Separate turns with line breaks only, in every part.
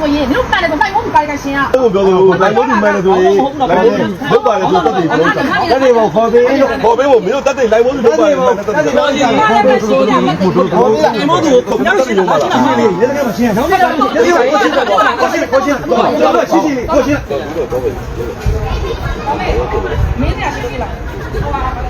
ဆိုရင်နင်တို့ပန်တယ်ဆိုလိုက်ဖို့ဒီပါရကရှင်က
ဟုတ်ပြောတယ်ကိုလိုက်လို့ဒီမှန်တယ်ဆိုရင်လိုက်လို့ဟုတ်ပါတယ်ဆိုတက်တယ်ပြောတာ
တက်တယ်ပေါ့ခေါ်ပေးလို့
ခေါ်ပေးဖို့မင်းတို့တက်တယ်လိုက်ဖို့ဒီဟုတ်ပါတယ်မှန်တယ်တက်တယ်
ပြော
ရင်ပါရကရှင်ကမတူဘူး
ခေါ်ပေးတယ်အမို့တို့တော့ရရှိလို့မလားမင်းလေးလည်းမရှင်းတော့ဘူးဒီလိုရှင်းတော့ခေါ်ရှင်းခေါ်ရှင်းခေါ်ရှင်းခေါ်ရှင်းခေါ်ရှင်း
မင်းကရှင်းပြီလားဟုတ်ပါ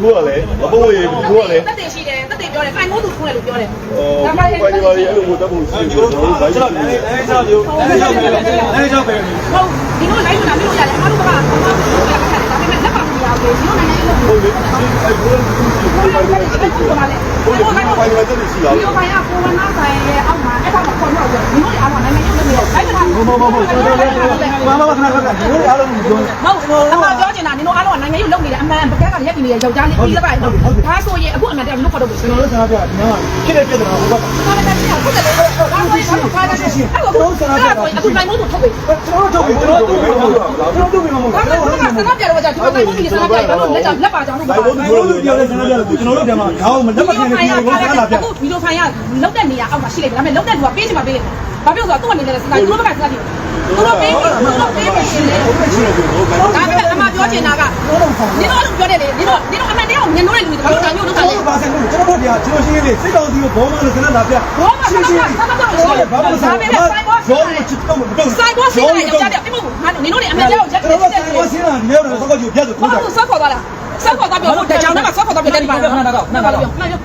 ထိုးရလဲမပုံရဘူးထိုးရလဲ
တက်တယ်ရှိတယ်တက်တယ်ပြောတယ်ခိုင်မို့သူထိုးတယ်လို့ပြောတယ်
အော်ဒါမှလည်းခိုင်မို့အဲ့လိုမျိုးတက်ဖို့ရှိတယ်ကျွန်တော်တို့ကျွန်တော်လည်း
အဲ့ကြောင့်မျိုးအဲ့ကြောင့်ပဲအဲ့ကြောင့်ပဲ
ဟုတ်ဒီလိုလိုက်လာမလို့ရတယ်အားလုံးကဘာမှမလုပ်ရဘူးဒါပေမဲ့လက်ပါမရဘူးဒီလိုနိုင်နိုင်လို့
ဟုတ်တယ်အဲ့ဘုန်းကြီးကိုဘာလဲဘုန်းကြီးကိုဘာလဲဘု
န်းကြီးက
ိုဘာလဲ
ရှိလားဘုန်းကြီးကဘုန်းနာဆိုင်ရဲ့အောက်မှာအဲ့ဒါမှ ဘူးမင်းတို့အားလုံးနိုင်မရလို့ပြောလိုက်တာ
မဟုတ်မဟုတ်မဟုတ်ကျွန်တော်လည်းဘာမှမခဏခဏမင်းတို့အားလုံးကိုပြောမ
ဟုတ်အမပြောချင်တာနင်တို့အားလုံးကနိုင်ငံရေးလုပ်နေတယ်အမှန်ပကက်ကရက်နေတယ်ယောက်ျားလေးပြီးသပါ့ဒါဆိုရင်အခုအမှန်တရားမလို့ခေါ်တော့ဘူး
ကျွန်တော်တို့ဆန္ဒပြတာဒီမှာဖြစ်တဲ့ပြဿနာကိုဟုတ်ပါ
ဘာမှမဖြစ်ဘူးဟုတ်တယ်လေဘာလို့ဘာလို့ဘာလို့အခုကျွန်တော်ဆန္ဒပြတာအခုနိုင်မို့တို့ထုတ်ပြီ
ကျွန်တော်တို့ထုတ်ပြီကျွန်တော်တို့ထုတ်ပြီကျွန်တော်တို့ထုတ်ပြီမဟုတ်
ဘူးကျွန်တော်
တို့ဆန္
ဒပြတော့ကြာဒီမှာနိုင်မို့ဒီဆန္ဒပြတာလို့လက်ချလက်ပါကြောင်လို့ဘာ
လို့ကျွ
န်တော်တို့ပြောတဲ့ဆန္ဒပြတာကျွန်တော်တို့ကမှဒါကိုမလက်မခံတဲ့ဒီလိုဆန္ဒပြ
အခုဒီလိုဖိုင်ရလောက်တဲ့နေရာအောက်မှာရှိလိုက်ဒါပေမဲ့လောက်တဲ့သူကပေးချင်မှာပေး။ဘာဖြစ်လို့ဆိုတော့သူ့အနေနဲ့လည်းစဉ်းစားသူတို့ဘက်ကစဉ်းစားကြည့်။သူတို့ပေးပြီသူတို့ပေးပြီရှင်လေ။ဒါပေမဲ့အမပြောချင်တာကနင်တို့လည်းပြောတယ်လေနင်တို့နင်တို့အမနင်တို့ငင်တို့တဲ့လူတွေဘာလို့တာမျိုးလုပ်တာလဲ။
ဘာဆိုင်လို့ကျွန်တော်တို့တရားကျွန်တော်ရှင်းလေးစိတ်ကောင်းစီကိုဘောမလို့ခဏလာပြ။
ဘောမရှင်းရှင်း
ဘာမလို့ဆိုတော့ဘာရောမချစ်တော့မတော့
ဆိုင်ဘောဆိုင်ရတယ်ပြမလို့ငါတို့နင်တို့လည်းအမကြောက်ရက်တယ်။
ကျွန်တော်
က
ဆိုင်ဘောဆိုင်တာနေတော့တော့ကောက်ကြည့်ပြတ်ကိုခေါ်တာ။
ဘာလို့ဆောက်ခေါ်သွားလား။ ဆက်ခေါ်သွားပြောဟိုတချောင်းထဲမှာဆက်ခေါ်သွားပြောတယ်ဒီမှာ
ခဏတော့ခဏတော့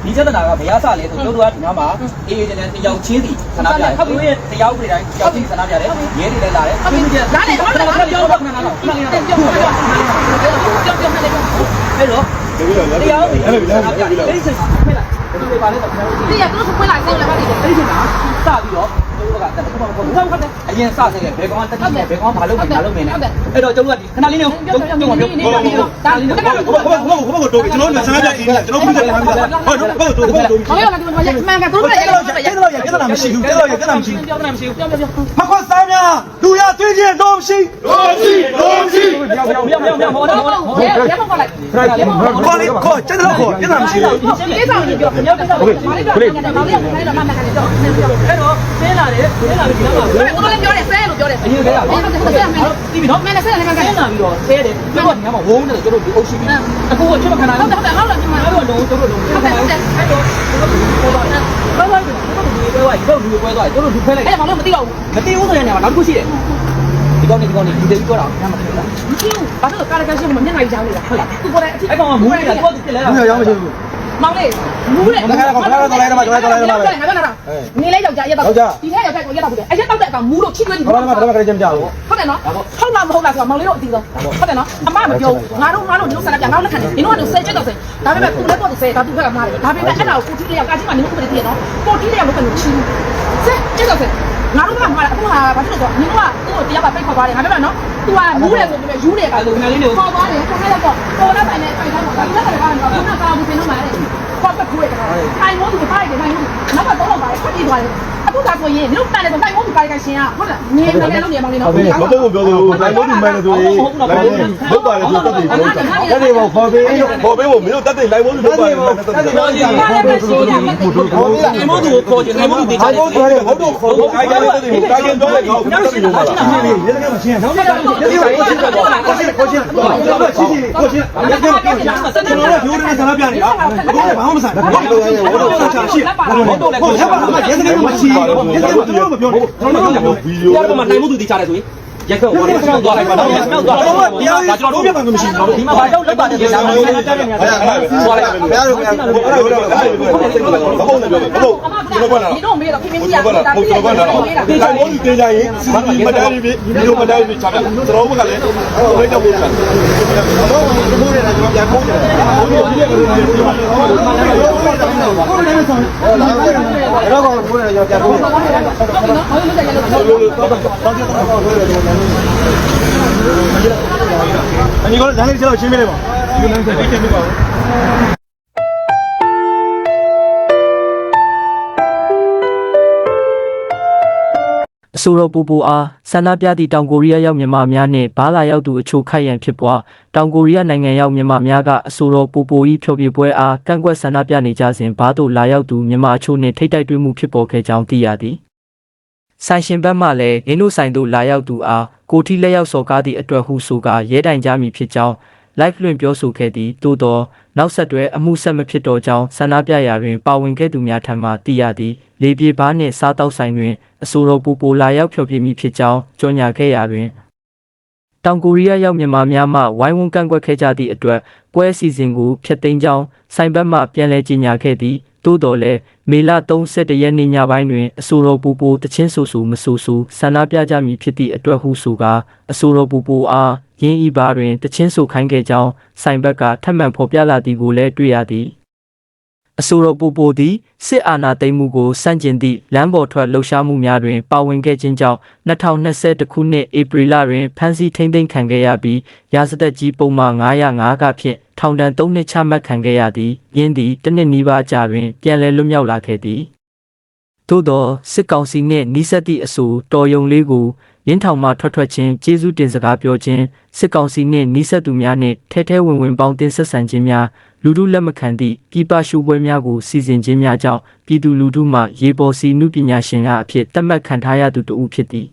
ဒီစေတနာကဘုရားစလဲဆိုတို့တို့ကဒီနားမှာအေးအေးတန်းတယောက်ချင်းစီခဏပြတယ်ဟုတ်ပြီတရားဥပဒေတိုင်းတယောက်ချင်းခဏပြတယ်ရဲတွေလည်းလာတယ်
ဟုတ်ပြီလာတယ်ခဏတော့ပြောတော့ခဏတော့ခဏတော့ပြောပြောပြောပြောပြော
အဲ့တော့တရားဥပဒေ
အဲ့လိုလား
ပြတယ်အဲ့ဒီစိတ်ဖက်လိုက်ဒီလိုပါလေတော့
ဒီရကတော့ဖွင့်လိုက်စောက်လည်းပါတယ်
အဲ့ဒီစိတ်ကစပြီးတော့ ကတက်ခုမှမဟုတ်ဘူးဟုတ်တယ်အရင်စဆင်းတယ်ဘယ်ကောင်ကတက်တယ်ဘယ်ကောင်ကမလုပ်ဘူးမလုပ်မင်းနဲ့အဲ့တော့ကျွန်တော်ကဒီခဏလေးနဲ့ကျွန်တော်ကျွန်တော်ပြောဒါလေးနဲ့
ဟုတ်ဟုတ်ဟုတ်ဟုတ်ဟုတ်တို့ကျွန်တော်ကစားကြည့်နေကျွန်တော်ပြည့်တယ်ဟုတ်ဟုတ်တို့ဟုတ်တို့ဟုတ်
တို့ဟောရလာဒီမှာကတို့လည်း
ကျွန်တော်ရကျွန်တော်မရှိဘူးကျွန်တော်ရကျွန်တော်မရှိဘူး
ပြောတာမရှိဘူးပြောပြောပြော
မခေါ်စားများလူရသွင်းခြင်းတော့မရှိ
ဘူး
မရှိ 不要不要不要，我
的
我
的，别别放过来，ခေါ်လေး
ခေါ်ကျန်တဲ့လောက်ခေါ်ပြဿနာမရှိဘူး
别上你就不要别上，哪里不要看的，哪里要
看的，慢慢看的，哎呦，谁来的？谁来
的？你干嘛？我们表演，谁来表演？
အရင်ကတည်းက
မင်းတို့ဆက်မယ်တီဗီတော့မင်းနဲ့ဆက်နေမှာကဲ
ဆင်းလာပြီးတော့ဆဲတယ်သူကညမှာဝုန်းတယ်ကျတို့ဒီအုပ်ရှိပြီးအခုကချစ်မခံနိုင်
ဟုတ်ဘူးတယ်ဟုတ်တယ်ဟုတ်တယ်ဒီမှာ
အဲ့တော့လုံးကျတို့လုံးအဲ့တော့ကျတို့ဒီပေါ်တော့ဘာလို့လဲကျတို့ဒီပွဲသွားကျတို့ဒီပွဲသွားကျတို့ဒီဖဲလိုက်
အဲ့ဒါမှမသိတော့ဘူး
မသိဘူးဆိုတဲ့နေရာမှာနောက်တစ်ခုရှိတယ် ဒီကောင်နေဒီကောင်နေဒီသေးကြီးပြောတာအမှန်မဖြစ်လား
မဖြစ်ဘူးဘာလို့ကာရကရှင်းမမျက်နှာကြီးရောင်းနေတာဟုတ်လားသူပေါ်တဲ့အထိ
အဲ့ကောင်ကမူးနေတာသူကသူဖြစ်
လဲဘူးရောင်းမရှိဘူး
မောင်လေးမူးလေငါကတော့ငါကတော့တော်လိုက်တော့မှတော်လိုက်တော့လိုက်တော့မှငါကတော့နေလဲယောက်ျားရက်တော့ဒီထက်ယောက်ျားကိုရက်တော့ဘူးအရက်တော့တဲ့အကောင်မူးလို့ထိတွေ့နေတယ်
ဘာမှမတော်ခရဲချင်းမကြောက်ဘူး
ဟုတ်တယ်နော်ဟုတ်လားမဟုတ်လားဆိုတော့မောင်လေးတို့အတီးဆုံးဟုတ်တယ်နော်အမမပြောဘူးငါတို့ငါတို့ဒီလိုဆန္ဒပြငါတို့လက်ခံတယ်ဒီတော့ကတော့ဆဲချက်တော့ဆဲဒါပေမဲ့ကိုလည်းတော့ဆဲဒါသူကမှားတယ်ဒါပေမဲ့အဲ့ဒါကိုကိုတိလေးယောက်ျားချင်းမှနင်တို့ဥပဒေတည်ရနော်ကိုတိလေးယောက်မကလို့ချီးဘူးဆဲချက်တော့ဆဲ ငါတို့ကမှာအခုဟာဘာဖြစ်လို့ဆိုတော့မင်းကသူ့ကိုတရားပါပိတ်ခေါ်သွားတယ်ငါပြောတာနော် तू ကမူးတယ်ဆိုပြီးတော့ယူတယ်ကလည်းငါလေးတွေကိုခေါ်သွားတယ်ခေါ်လိုက်တော့ပေါ်လာပိုင်နဲ့ပိုင်ထားတော့ဘာလို့လဲကတော့ခုနကကောင်ဘူးပြင်တော့မှာလေခေါ်ပတ်ခွေးတယ်ခိုင်မို့သူပိုက်တယ်ခိုင်မို့နောက်ကတော့တော့ပါတယ်ခွတ်ကြည့်သွားတယ် အခုသာဆိုရင်လုတ်တက်တယ်ဆိုတိုက်မို့ဒီပိုင်ကရှင်ကဟုတ်လားနေနေလုံးနေမောင်လေးနော်ဟုတ်ကဲ့
မဟုတ်ဘူးပြောလို့တိုက်မို့ဒီမိုင်လို့ဆိုရင်လိုက်မို့လုတ်ပါတယ်ဆိုတက်တယ်ပြောတာ
တက်တယ်ပေါ့ခေါ်ပေးခေါ်
ပေးဖို့မင်းတို့တက်တယ်လိုက်မို့လို့လုတ်ပါတယ်တက်တယ်
ပေါ့ခေါ်ပေးဖို့ခေါ်ပေးဖို့ခေါ်ပေးလိုက်မို့တို့ခေါ်ရင်လိုက်မို့ဒီတို
က်မို့ခေါ်ရင်ဟုတ်တော့ခေါ်ဖို့
အားကြတယ်တက်တယ်တာကင်တော့လည်းခေါ်တက်တယ်လို့ပါလား
နေနေနေမရှင်ဟုတ်ကဲ့ကိုရှင်ကိုရှင်ကိုရှင်ကိုရှင်ကိုရှင်လက်ထဲမှာပြောရအောင်ကျွန်တော်တို့ရိုးနေဆန္ဒပြနေတာဘာမှမဆိုင်ဘူးဟုတ်တော့ဟုတ်တော့ရှိဟုတ်တော့ဟုတ်တော့ဟုတ်တော့ရဲစခန်းမှာရှိတော့မပြောနဲ့ကျွန်တော်တို့
မပြောဘူးဗီ
ဒီယိုပေါ်မှာနိုင်မှုသူတိချတယ်ဆိုရင် ရက်ကွက်ဝါးတော့သွားလိုက်ပါတော့နောက်သွားတော့
တရားကကျွန်တော်တို့ပြမှာမရှိဘူး
ဒီမှာဘာတော့လက်ပါတယ်ဗျာဒါမှမဟုတ်တက်
နေနေတာသွားလိုက်ပါဗျာတို့ခင်ဗျာတို့တို့တို့ဘာဟုတ်လဲပြောလို့ဟုတ်ကျွန်တော်ကလာဒီတော့မေးတော့ခင်ဗျာကျွန်တော်ကလာကျွန်တော်ကလာဒီ
ကောင်ကိုတင်ကြရင်စီစီမတိုင်းပြီဒီလိုမတိုင်းပြီချာပြကျွန်တော်ကလည်းဟိုလိုက်တော့ဘူးဗျာဘာလို့ဒီလိုလဲကျွန်တော်ပြန်ခေါ်တယ်ဘုရားကြီးကလည်း
ဒီလို
ပြောတာ
အညီကလည်းဇာတ်လေးချက်တော့ရှင်းပြလိုက်ပါဒီလိုနဲ့ဆက်ပြီးပြပါဦး
အဆိုတော်ပူပူအားဆန္ဒပြသည့်တောင်ကိုရီးယားရောက်မြန်မာများနှင့်ဘားလာရောက်သူအချို့ခိုက်ရန်ဖြစ်ပွားတောင်ကိုရီးယားနိုင်ငံရောက်မြန်မာများကအဆိုတော်ပူပူ၏ဖျော်ဖြေပွဲအားကန့်ကွက်ဆန္ဒပြနေကြစဉ်ဘားသို့လာရောက်သူမြန်မာအချို့နှင့်ထိတ်တိုက်တွေ့မှုဖြစ်ပေါ်ခဲ့ကြောင်းသိရသည် ဆိုင်ရှင်ဘက်မှလည်းရင်းတို့ဆိုင်သို့လာရောက်သူအားကိုထီလက်ရောက်စော်ကားသည့်အတွက်ဟုဆိုကာရဲတိုင်ကြမည်ဖြစ်ကြောင်း live လွှင့်ပြောဆိုခဲ့သည်သို့သောနောက်ဆက်တွဲအမှုဆက်မဖြစ်တော့ကြောင်းဆန္ဒပြရာတွင်ပါဝင်ခဲ့သူများထံမှသိရသည်လေပြေဘားနှင့်စားတောက်ဆိုင်တွင်အဆိုတော်ပူပူလာရောက်ဖျော်ဖြေမိဖြစ်ကြောင်းကြေညာခဲ့ရာတွင်တောင်ကိုရီးယားရောက်မြန်မာများမှဝိုင်းဝန်းကန့်ကွက်ခဲ့ကြသည့်အတွက်ပွဲအစီအစဉ်ကိုဖျက်သိမ်းကြောင်းဆိုင်ဘက်မှပြန်လည်ကြေညာခဲ့သည် သို့တော်လည်းမေလ31ရက်နေ့ညပိုင်းတွင်အဆိုတော်ပူပူတချင်းဆူဆူမဆူဆူဆန္ဒပြကြမည်ဖြစ်သည့်အတွက်ဟုဆိုကာအဆိုတော်ပူပူအားရင်းဤပါတွင်တချင်းဆူခိုင်းခဲ့ကြောင်းဆိုင်ဘက်ကထပ်မံဖော်ပြလာသည်ကိုလည်းတွေ့ရသည် အဆိုတော်ပူပူသည်စစ်အာဏာသိမ်းမှုကိုစန့်ကျင်သည့်လမ်းပေါ်ထွက်လှုပ်ရှားမှုများတွင်ပါဝင်ခဲ့ခြင်းကြောင့်2021ခုနှစ်ဧပြီလတွင်ဖမ်းဆီးထိန်းသိမ်းခံခဲ့ရပြီးရာဇသက်ကြီးပုံမှန်905ကဖြင့်ထောင်ဒဏ်3နှစ်ချမှတ်ခံခဲ့ရသည်ယင်းသည်တစ်နှစ်နီးပါးကြာတွင်ပြန်လည်လွတ်မြောက်လာခဲ့သည်သို့သောစစ်ကောင်စီနှင့်နှိစက်သည့်အဆိုတော်ယုံလေးကိုရင်းထောင်မှထွက်ထွက်ချင်းကျေးဇူးတင်စကားပြောခြင်းစစ်ကောင်စီနှင့်နှိစက်သူများနှင့်ထဲထဲဝင်ဝင်ပေါင်းတင်ဆက်ဆံခြင်းများ လူထုလက်မခံသည့်ပြည်ပရှုပွဲများကိုစီစဉ်ခြင်းများကြောင့်ပြည်သူလူထုမှရေပေါ်စီနုပညာရှင်များအဖြစ်သတ်မှတ်ခံထားရသူတဦးဖြစ်သည်